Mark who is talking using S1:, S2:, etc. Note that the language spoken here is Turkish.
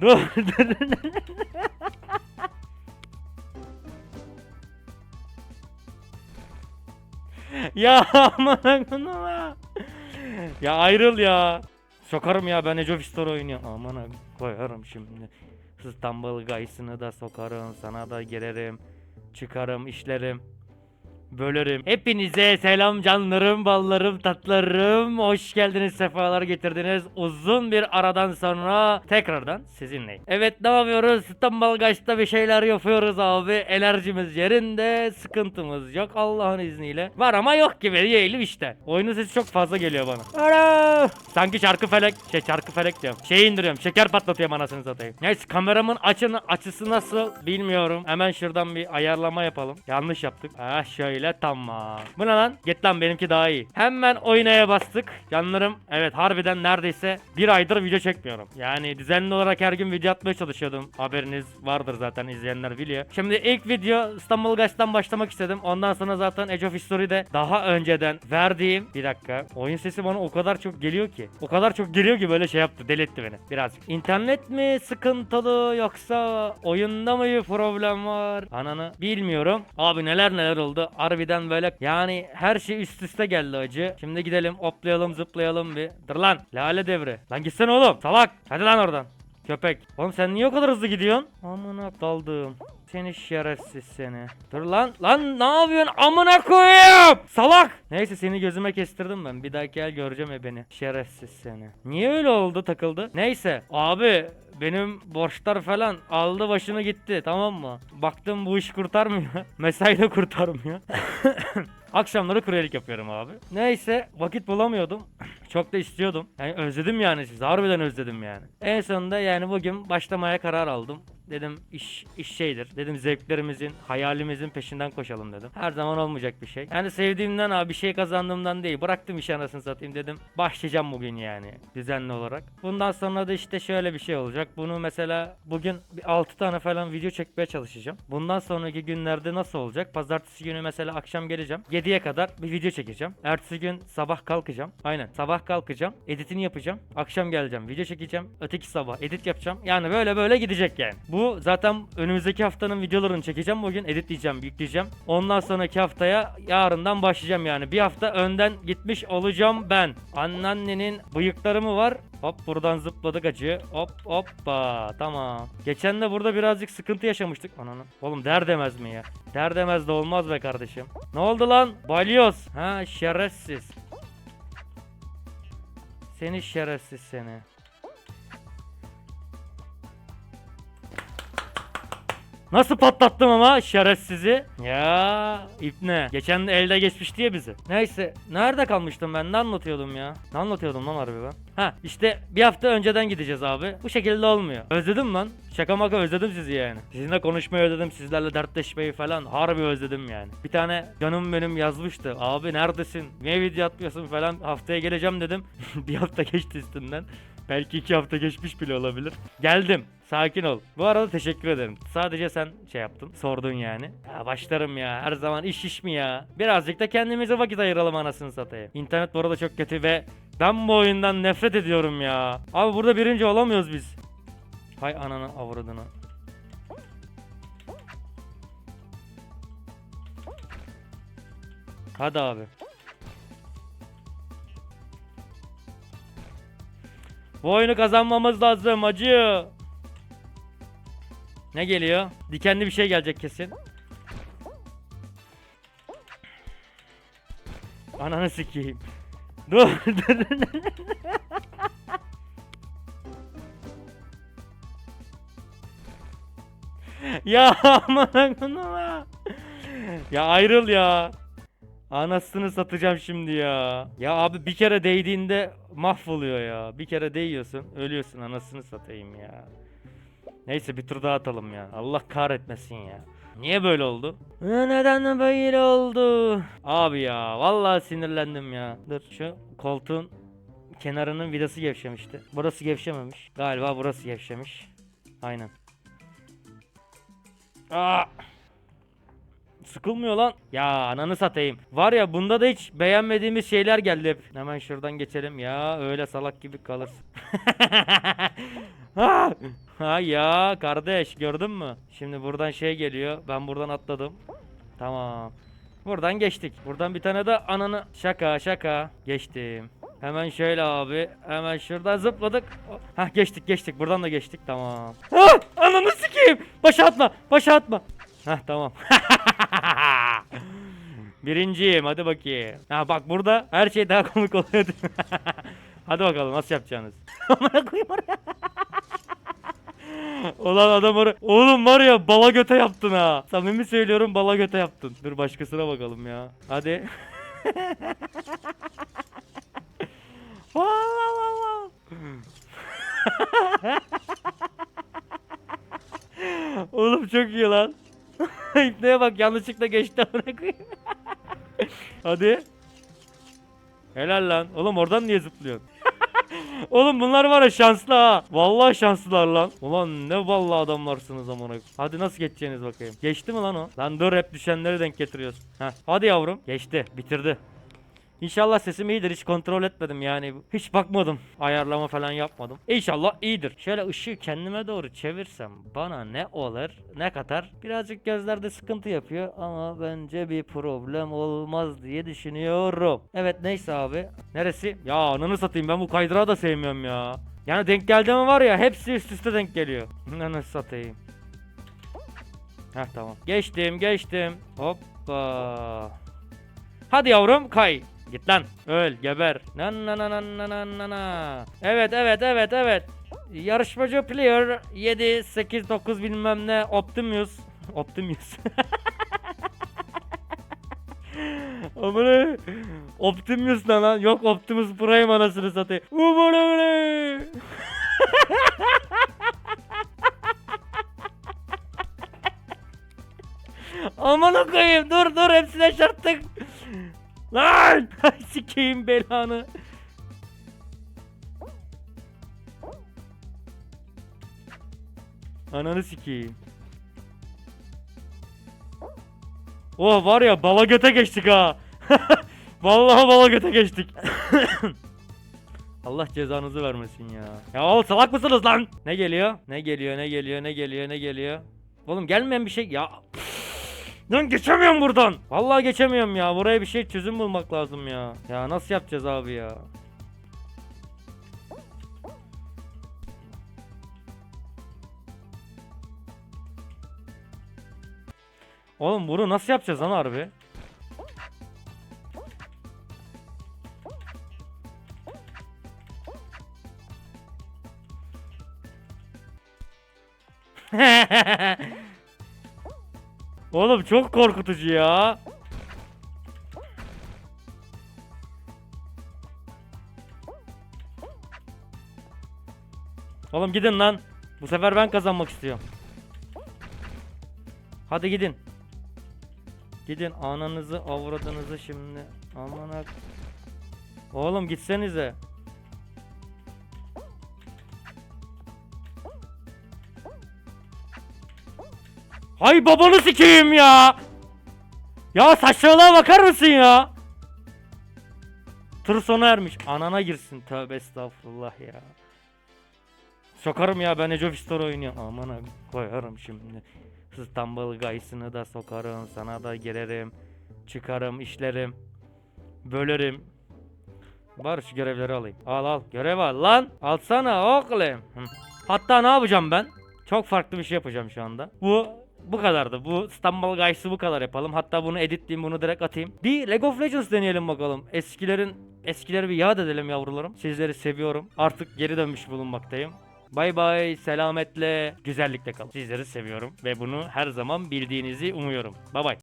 S1: Dur. ya aman aklıma. Ya ayrıl ya. Sokarım ya ben Age of History oynuyorum. Aman ak- koyarım şimdi. İstanbul gaysını da sokarım. Sana da girerim. Çıkarım işlerim. Bölerim. Hepinize selam canlarım, ballarım, tatlarım. Hoş geldiniz, sefalar getirdiniz. Uzun bir aradan sonra tekrardan sizinleyim. Evet ne yapıyoruz? İstanbul Gaç'ta bir şeyler yapıyoruz abi. Enerjimiz yerinde, sıkıntımız yok Allah'ın izniyle. Var ama yok gibi diyelim işte. Oyunun sesi çok fazla geliyor bana. Ana! Sanki çarkı felek, şey çarkı felek diyorum. Şey indiriyorum, şeker patlatıyorum anasını satayım. Neyse kameramın açını, açısı nasıl bilmiyorum. Hemen şuradan bir ayarlama yapalım. Yanlış yaptık. Ah şöyle tamam. Bu ne lan? Git lan benimki daha iyi. Hemen oynaya bastık. Canlarım evet harbiden neredeyse bir aydır video çekmiyorum. Yani düzenli olarak her gün video atmaya çalışıyordum. Haberiniz vardır zaten izleyenler biliyor. Şimdi ilk video İstanbul Gaç'tan başlamak istedim. Ondan sonra zaten Age of History'de daha önceden verdiğim bir dakika. Oyun sesi bana o kadar çok geliyor ki. O kadar çok geliyor ki böyle şey yaptı. Deli etti beni birazcık. İnternet mi sıkıntılı yoksa oyunda mı bir problem var? Ananı bilmiyorum. Abi neler neler oldu. Harbiden böyle yani her şey üst üste geldi acı. Şimdi gidelim hoplayalım zıplayalım bir. Dur lan lale devri. Lan gitsene oğlum salak. Hadi lan oradan. Köpek. Oğlum sen niye o kadar hızlı gidiyorsun? Amına daldım. Seni şerefsiz seni. Dur lan. Lan ne yapıyorsun? Amına koyayım. Salak. Neyse seni gözüme kestirdim ben. Bir dahaki el göreceğim ya beni. Şerefsiz seni. Niye öyle oldu takıldı? Neyse. Abi benim borçlar falan aldı başını gitti tamam mı? Baktım bu iş kurtarmıyor. Mesai de kurtarmıyor. Akşamları kuryelik yapıyorum abi. Neyse vakit bulamıyordum. Çok da istiyordum. Yani özledim yani sizi. Harbiden özledim yani. En sonunda yani bugün başlamaya karar aldım. Dedim iş iş şeydir. Dedim zevklerimizin, hayalimizin peşinden koşalım dedim. Her zaman olmayacak bir şey. Yani sevdiğimden abi bir şey kazandığımdan değil. Bıraktım iş anasını satayım dedim. Başlayacağım bugün yani düzenli olarak. Bundan sonra da işte şöyle bir şey olacak. Bunu mesela bugün bir 6 tane falan video çekmeye çalışacağım. Bundan sonraki günlerde nasıl olacak? Pazartesi günü mesela akşam geleceğim. 7'ye kadar bir video çekeceğim. Ertesi gün sabah kalkacağım. Aynen. Sabah kalkacağım. Editini yapacağım. Akşam geleceğim. Video çekeceğim. Öteki sabah edit yapacağım. Yani böyle böyle gidecek yani. Bu zaten önümüzdeki haftanın videolarını çekeceğim bugün. Editleyeceğim, yükleyeceğim. Ondan sonraki haftaya yarından başlayacağım yani. Bir hafta önden gitmiş olacağım ben. Anneannenin bıyıkları mı var? Hop buradan zıpladık acı. Hop hoppa. Tamam. Geçen de burada birazcık sıkıntı yaşamıştık. Ananı. Oğlum der demez mi ya? Der demez de olmaz be kardeşim. Ne oldu lan? Balyoz. Ha şerefsiz. Seni şerefsiz seni. Nasıl patlattım ama şerefsizi? Ya ipne. Geçen de elde geçmişti ya bizi. Neyse. Nerede kalmıştım ben? Ne anlatıyordum ya? Ne anlatıyordum lan harbi ben? Ha işte bir hafta önceden gideceğiz abi. Bu şekilde olmuyor. Özledim lan. Şaka maka özledim sizi yani. Sizinle konuşmayı özledim. Sizlerle dertleşmeyi falan. Harbi özledim yani. Bir tane canım benim yazmıştı. Abi neredesin? Niye video atmıyorsun falan. Haftaya geleceğim dedim. bir hafta geçti üstünden. Belki iki hafta geçmiş bile olabilir. Geldim. Sakin ol. Bu arada teşekkür ederim. Sadece sen şey yaptın. Sordun yani. Ya başlarım ya. Her zaman iş iş mi ya? Birazcık da kendimize vakit ayıralım anasını satayım. İnternet bu arada çok kötü ve ben bu oyundan nefret ediyorum ya. Abi burada birinci olamıyoruz biz. Hay ananı avradını. Hadi abi. Bu oyunu kazanmamız lazım acı. Ne geliyor? Dikenli bir şey gelecek kesin. Ananı sikeyim. Dur ya aman. Ya ayrıl ya. Anasını satacağım şimdi ya. Ya abi bir kere değdiğinde mahvoluyor ya. Bir kere değiyorsun, ölüyorsun anasını satayım ya. Neyse bir tur daha atalım ya. Allah kahretmesin ya. Niye böyle oldu? Ya Neden böyle oldu? Abi ya vallahi sinirlendim ya. Dur şu koltuğun kenarının vidası gevşemişti. Burası gevşememiş. Galiba burası gevşemiş. Aynen. Aa! Sıkılmıyor lan. Ya ananı satayım. Var ya bunda da hiç beğenmediğimiz şeyler geldi hep. Hemen şuradan geçelim. Ya öyle salak gibi kalırsın. Ha! ya kardeş gördün mü? Şimdi buradan şey geliyor. Ben buradan atladım. Tamam. Buradan geçtik. Buradan bir tane de ananı şaka şaka geçtim. Hemen şöyle abi. Hemen şuradan zıpladık. Hah geçtik geçtik. Buradan da geçtik. Tamam. Ah! Ananı sikeyim. Başa atma. Başa atma. Hah tamam. Birinciyim. Hadi bakayım. Ha bak burada her şey daha komik oluyor. Hadi bakalım nasıl yapacaksınız? Amına koyayım oraya. Ulan adam oraya... Oğlum var ya bala göte yaptın ha. Samimi söylüyorum bala göte yaptın. Dur başkasına bakalım ya. Hadi. Oğlum çok iyi lan. İpneye bak yanlışlıkla geçti amına koyayım. Hadi. Helal lan. Oğlum oradan niye zıplıyorsun? Oğlum bunlar var ya şanslı ha. Vallahi şanslılar lan. Ulan ne vallahi adamlarsınız amına. Hadi nasıl geçeceğiniz bakayım. Geçti mi lan o? Lan dur hep düşenleri denk getiriyorsun. Heh. Hadi yavrum. Geçti. Bitirdi. İnşallah sesim iyidir. Hiç kontrol etmedim yani. Hiç bakmadım. Ayarlama falan yapmadım. İnşallah iyidir. Şöyle ışığı kendime doğru çevirsem bana ne olur ne katar. Birazcık gözlerde sıkıntı yapıyor ama bence bir problem olmaz diye düşünüyorum. Evet neyse abi. Neresi? Ya ananı satayım ben bu kaydırağı da sevmiyorum ya. Yani denk geldi mi var ya hepsi üst üste denk geliyor. Ananı satayım. Heh tamam. Geçtim geçtim. Hoppa. Hadi yavrum kay. Git lan. Öl geber. Na na na na na na na na. Evet evet evet evet. Yarışmacı player 7 8 9 bilmem ne Optimus. Optimus. Amına Optimus ne lan? Yok Optimus Prime anasını satayım. Umurumda. Aman koyayım dur dur hepsine şarttık. Lan! Sikeyim belanı. Ananı sikeyim. Oh var ya bala göte geçtik ha. Vallahi bala göte geçtik. Allah cezanızı vermesin ya. Ya oğlum salak mısınız lan? Ne geliyor? Ne geliyor? Ne geliyor? Ne geliyor? Ne geliyor? Oğlum gelmeyen bir şey ya. Lan geçemiyorum buradan. Vallahi geçemiyorum ya. Buraya bir şey çözüm bulmak lazım ya. Ya nasıl yapacağız abi ya? Oğlum bunu nasıl yapacağız lan harbi? Oğlum çok korkutucu ya. Oğlum gidin lan. Bu sefer ben kazanmak istiyorum. Hadi gidin. Gidin ananızı avradınızı şimdi. Aman ak. Oğlum gitsenize. Hay babanı sikeyim ya. Ya saçmalığa bakar mısın ya? Tır sona ermiş. Anana girsin. Tövbe estağfurullah ya. Sokarım ya ben Age of History oynuyorum. Amına koyarım şimdi. İstanbul gaysını da sokarım. Sana da girerim. Çıkarım işlerim. Bölerim. Bari şu görevleri alayım. Al al. Görev al lan. Alsana oğlum. Hatta ne yapacağım ben? Çok farklı bir şey yapacağım şu anda. Bu bu kadardı. Bu İstanbul Guys'ı bu kadar yapalım. Hatta bunu editleyeyim bunu direkt atayım. Bir League of Legends deneyelim bakalım. Eskilerin eskileri bir yad edelim yavrularım. Sizleri seviyorum. Artık geri dönmüş bulunmaktayım. Bay bay, selametle, güzellikle kalın. Sizleri seviyorum ve bunu her zaman bildiğinizi umuyorum. Bay bay.